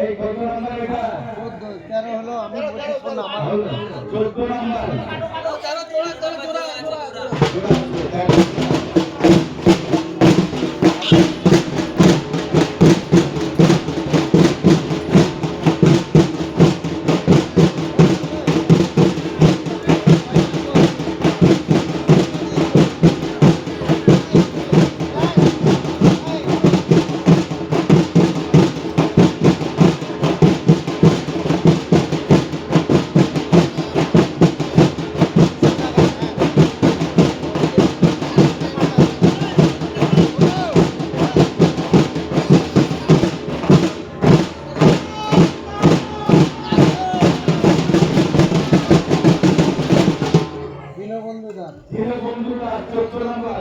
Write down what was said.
এই কত আমি 25 নম্বর নম্বর। চোদ্দ নম্বর।